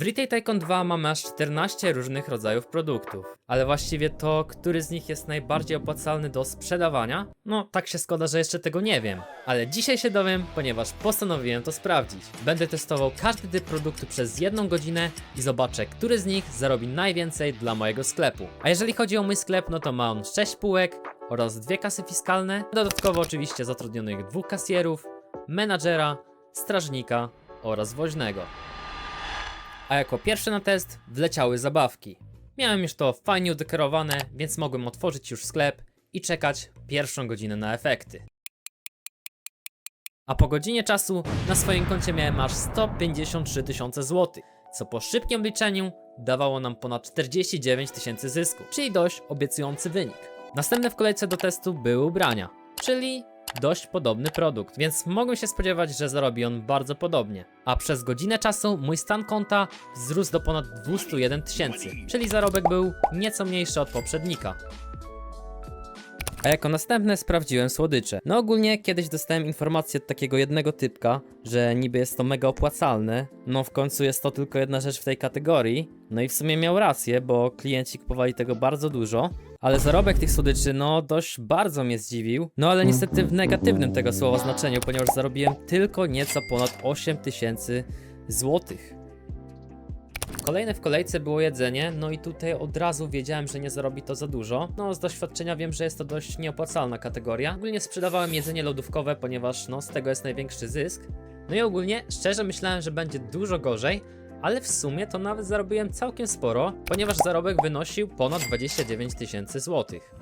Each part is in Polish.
W Retail Tycoon 2 mamy aż 14 różnych rodzajów produktów, ale właściwie to, który z nich jest najbardziej opłacalny do sprzedawania? No, tak się składa, że jeszcze tego nie wiem, ale dzisiaj się dowiem, ponieważ postanowiłem to sprawdzić. Będę testował każdy typ produktu przez jedną godzinę i zobaczę, który z nich zarobi najwięcej dla mojego sklepu. A jeżeli chodzi o mój sklep, no to ma on 6 półek oraz dwie kasy fiskalne, dodatkowo oczywiście zatrudnionych dwóch kasjerów, menadżera, strażnika oraz woźnego a jako pierwszy na test wleciały zabawki. Miałem już to fajnie udekorowane, więc mogłem otworzyć już sklep i czekać pierwszą godzinę na efekty. A po godzinie czasu na swoim koncie miałem aż 153 tysiące złotych, co po szybkim liczeniu dawało nam ponad 49 tysięcy zysku, czyli dość obiecujący wynik. Następne w kolejce do testu były ubrania, czyli dość podobny produkt, więc mogłem się spodziewać, że zarobi on bardzo podobnie. A przez godzinę czasu mój stan konta wzrósł do ponad 201 tysięcy, czyli zarobek był nieco mniejszy od poprzednika. A jako następne sprawdziłem słodycze. No ogólnie kiedyś dostałem informację od takiego jednego typka, że niby jest to mega opłacalne. No w końcu jest to tylko jedna rzecz w tej kategorii. No i w sumie miał rację, bo klienci kupowali tego bardzo dużo. Ale zarobek tych słodyczy, no dość bardzo mnie zdziwił. No ale niestety w negatywnym tego słowa znaczeniu, ponieważ zarobiłem tylko nieco ponad 8 tysięcy złotych. Kolejne w kolejce było jedzenie, no i tutaj od razu wiedziałem, że nie zarobi to za dużo. No z doświadczenia wiem, że jest to dość nieopłacalna kategoria. Ogólnie sprzedawałem jedzenie lodówkowe, ponieważ no z tego jest największy zysk. No i ogólnie szczerze myślałem, że będzie dużo gorzej, ale w sumie to nawet zarobiłem całkiem sporo, ponieważ zarobek wynosił ponad 29 tysięcy złotych.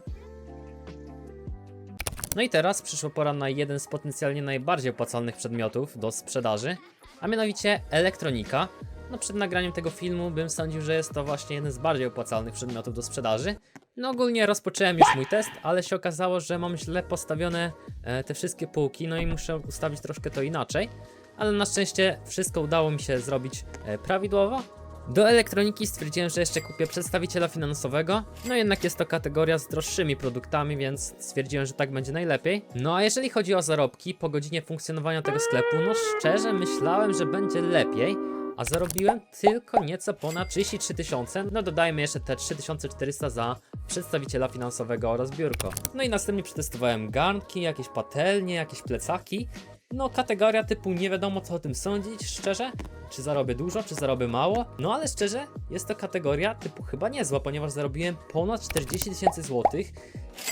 No i teraz przyszła pora na jeden z potencjalnie najbardziej opłacalnych przedmiotów do sprzedaży, a mianowicie elektronika. No przed nagraniem tego filmu bym sądził, że jest to właśnie jeden z bardziej opłacalnych przedmiotów do sprzedaży. No ogólnie rozpocząłem już mój test, ale się okazało, że mam źle postawione e, te wszystkie półki, no i muszę ustawić troszkę to inaczej. Ale na szczęście wszystko udało mi się zrobić e, prawidłowo. Do elektroniki stwierdziłem, że jeszcze kupię przedstawiciela finansowego, no jednak jest to kategoria z droższymi produktami, więc stwierdziłem, że tak będzie najlepiej. No a jeżeli chodzi o zarobki, po godzinie funkcjonowania tego sklepu, no szczerze myślałem, że będzie lepiej, a zarobiłem tylko nieco ponad 33 tysiące, no dodajmy jeszcze te 3400 za przedstawiciela finansowego oraz biurko. No i następnie przetestowałem garnki, jakieś patelnie, jakieś plecaki, no, kategoria typu nie wiadomo co o tym sądzić, szczerze. Czy zarobię dużo, czy zarobię mało? No ale szczerze, jest to kategoria typu chyba niezła, ponieważ zarobiłem ponad 40 tysięcy złotych,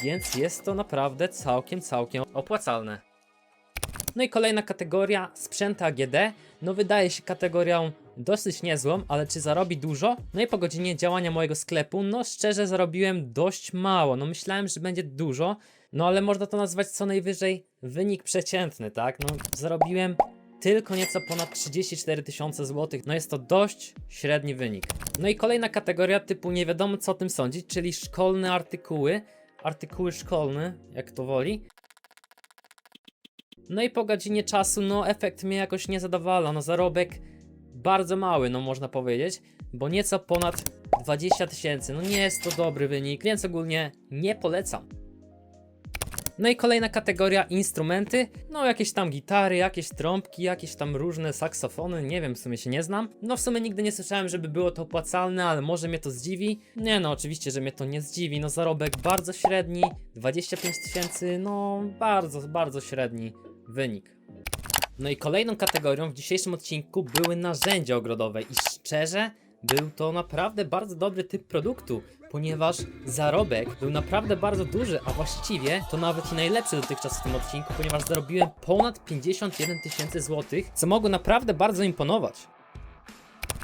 więc jest to naprawdę całkiem, całkiem opłacalne. No i kolejna kategoria, sprzęty AGD. No wydaje się kategorią dosyć niezłą, ale czy zarobi dużo? No i po godzinie działania mojego sklepu, no szczerze zarobiłem dość mało. No myślałem, że będzie dużo, no ale można to nazwać co najwyżej wynik przeciętny, tak? No zarobiłem tylko nieco ponad 34 tysiące złotych. No jest to dość średni wynik. No i kolejna kategoria typu nie wiadomo co o tym sądzić, czyli szkolne artykuły. Artykuły szkolne, jak to woli. No i po godzinie czasu, no efekt mnie jakoś nie zadowala. No zarobek bardzo mały, no można powiedzieć, bo nieco ponad 20 tysięcy. No nie jest to dobry wynik, więc ogólnie nie polecam. No i kolejna kategoria instrumenty, no jakieś tam gitary, jakieś trąbki, jakieś tam różne saksofony, nie wiem, w sumie się nie znam. No w sumie nigdy nie słyszałem, żeby było to opłacalne, ale może mnie to zdziwi. Nie no, oczywiście, że mnie to nie zdziwi, no zarobek bardzo średni, 25 tysięcy, no bardzo, bardzo średni wynik. No i kolejną kategorią w dzisiejszym odcinku były narzędzia ogrodowe i szczerze był to naprawdę bardzo dobry typ produktu, ponieważ zarobek był naprawdę bardzo duży, a właściwie to nawet najlepszy dotychczas w tym odcinku, ponieważ zarobiłem ponad 51 tysięcy złotych, co mogło naprawdę bardzo imponować.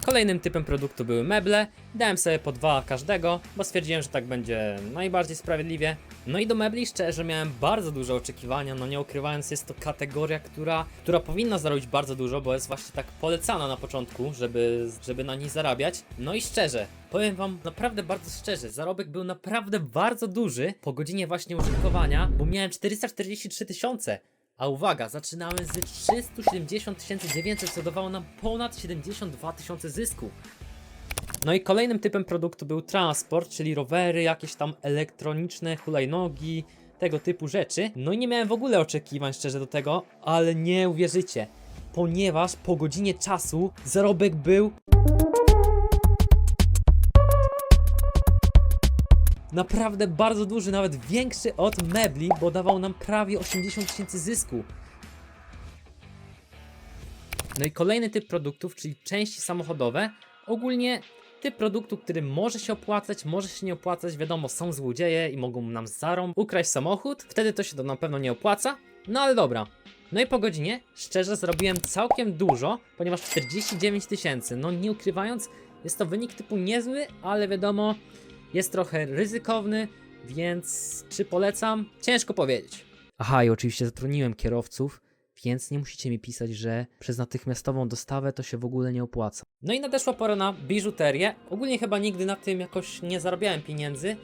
Kolejnym typem produktu były meble. Dałem sobie po dwa każdego, bo stwierdziłem, że tak będzie najbardziej sprawiedliwie. No i do mebli szczerze miałem bardzo duże oczekiwania, no nie ukrywając, jest to kategoria, która, która powinna zarobić bardzo dużo, bo jest właśnie tak polecana na początku, żeby, żeby na niej zarabiać. No i szczerze, powiem wam naprawdę bardzo szczerze, zarobek był naprawdę bardzo duży po godzinie właśnie użytkowania, bo miałem 443 tysiące. A uwaga, zaczynałem z 370 900, co dawało nam ponad 72 tysiące zysku. No i kolejnym typem produktu był transport, czyli rowery, jakieś tam elektroniczne hulajnogi, tego typu rzeczy. No i nie miałem w ogóle oczekiwań szczerze do tego, ale nie uwierzycie, ponieważ po godzinie czasu zarobek był naprawdę bardzo duży, nawet większy od mebli, bo dawał nam prawie 80 tysięcy zysku. No i kolejny typ produktów, czyli części samochodowe. Ogólnie typ produktu, który może się opłacać, może się nie opłacać. Wiadomo, są złodzieje i mogą nam zarąb ukraść samochód. Wtedy to się to na pewno nie opłaca. No ale dobra. No i po godzinie, szczerze, zrobiłem całkiem dużo, ponieważ 49 tysięcy. No nie ukrywając, jest to wynik typu niezły, ale wiadomo, jest trochę ryzykowny, więc czy polecam? Ciężko powiedzieć. Aha, i oczywiście zatrudniłem kierowców, więc nie musicie mi pisać, że przez natychmiastową dostawę to się w ogóle nie opłaca. No i nadeszła pora na biżuterię. Ogólnie chyba nigdy na tym jakoś nie zarabiałem pieniędzy.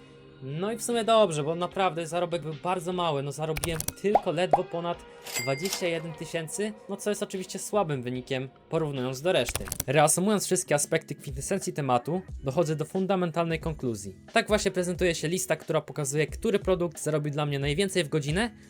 No i w sumie dobrze, bo naprawdę zarobek był bardzo mały. No zarobiłem tylko ledwo ponad 21 tysięcy, no co jest oczywiście słabym wynikiem porównując do reszty. Reasumując wszystkie aspekty kwintesencji tematu, dochodzę do fundamentalnej konkluzji. Tak właśnie prezentuje się lista, która pokazuje, który produkt zarobi dla mnie najwięcej w godzinę